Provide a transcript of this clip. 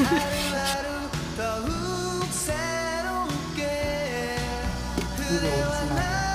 이게 어디서 나와?